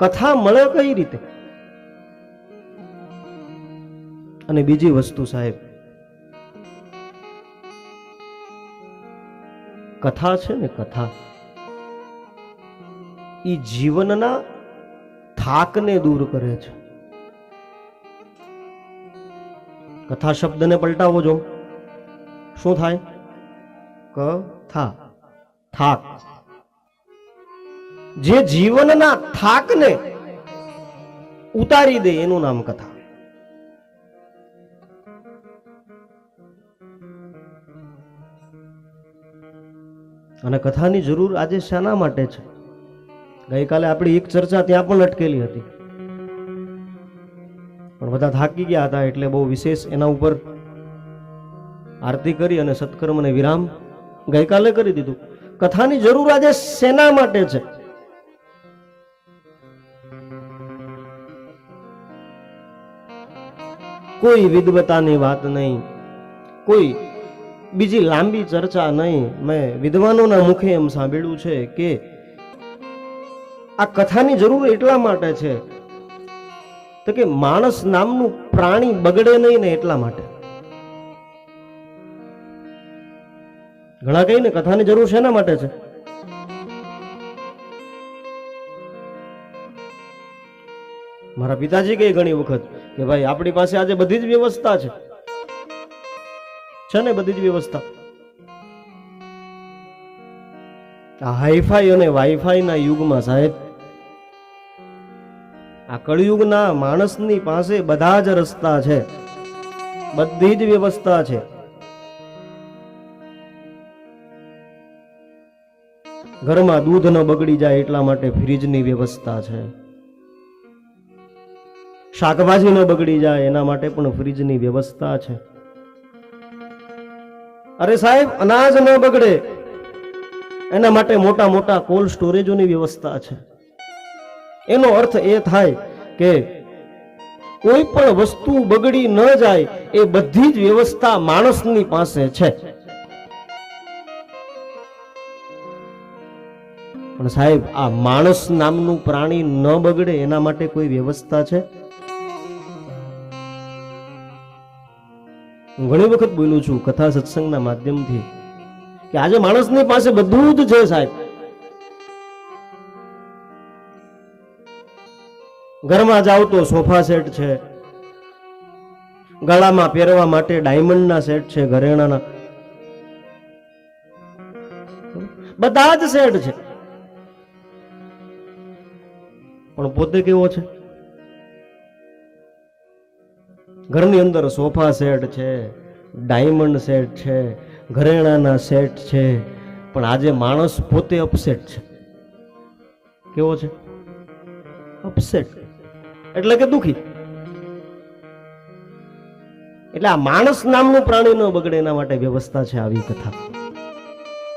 કથા મળે કઈ રીતે? અને બીજી વસ્તુ સાહેબ, કથા છે ને કથા એ જીવનના થાકને દૂર કરે છે. કથા શબ્દને પલટાવો જો. શું થાય? કથા, થાક. જે જીવનના થાકને ઉતારી દે એનું નામ કથા. અને કથાની જરૂર આજે શાના માટે છે? ગઈકાલે આપણી એક ચર્ચા ત્યાં પણ અટકેલી હતી. પણ બધા થાકી ગયા હતા એટલે બહુ વિશેષ એના ઉપર આરતી કરી અને સત્કર્મને વિરામ ગઈકાલે કરી દીધું. કથાની જરૂર આજે શેના માટે છે? કોઈ વિદવતાની વાત નહીં. કોઈ બીજી લાંબી ચર્ચા નહીં. મેં વિદ્વાનોના મુખે એમ સાંભળ્યું છે કે આ કથાની જરૂર એટલા માટે છે તો કે માણસ નામનું પ્રાણી બગડે નહીં ને એટલા માટે. ઘણા કહી ને કથાની જરૂર શેના માટે છે? મારા પિતાજી કહે ઘણી વખત કે ભાઈ, આપણી પાસે આજે બધી જ વ્યવસ્થા છે. છે ને બધી જ વ્યવસ્થા? હાઈફાઈ અને વાઈફાઈ ના યુગમાં સાહેબ, આ કળયુગના માણસની પાસે બધા જ રસ્તા છે. બધી જ વ્યવસ્થા છે. ઘરમાં દૂધ ન બગડી જાય એટલા માટે ફ્રીજની વ્યવસ્થા છે. શાકભાજી ન બગડી જાય, એના માટે પણ ફ્રીજની વ્યવસ્થા છે. અરે સાહેબ, અનાજ ન બગડે, એના માટે મોટા મોટા કોલ્ડ સ્ટોરેજોની વ્યવસ્થા છે. એનો અર્થ એ થાય કે કોઈ પણ વસ્તુ બગડી ન જાય, એ બધી જ વ્યવસ્થા માણસની પાસે છે. પણ સાહેબ, આ માણસ નામનું પ્રાણી ન બગડે, એના માટે કોઈ વ્યવસ્થા છે? હું ઘણી વખત બોલું છું કથા સત્સંગના માધ્યમથી કે આજે માણસની પાસે બધું જ છે સાહેબ. ઘરમાં જાવ તો સોફા સેટ છે. ગળામાં પહેરવા માટે ડાયમંડના સેટ છે, ઘરેણાના. બધા જ સેટ છે. પણ પોતે કેવો છે? ઘરની અંદર સોફા સેટ છે, ડાયમંડ સેટ છે, ઘરેણાના સેટ છે, પણ આજે માણસ પોતે અપસેટ છે. કેવો છે? અપસેટ એટલે કે દુખી. એટલે આ માણસ નામનું પ્રાણી ન બગડે એના માટે વ્યવસ્થા છે આવી કથા.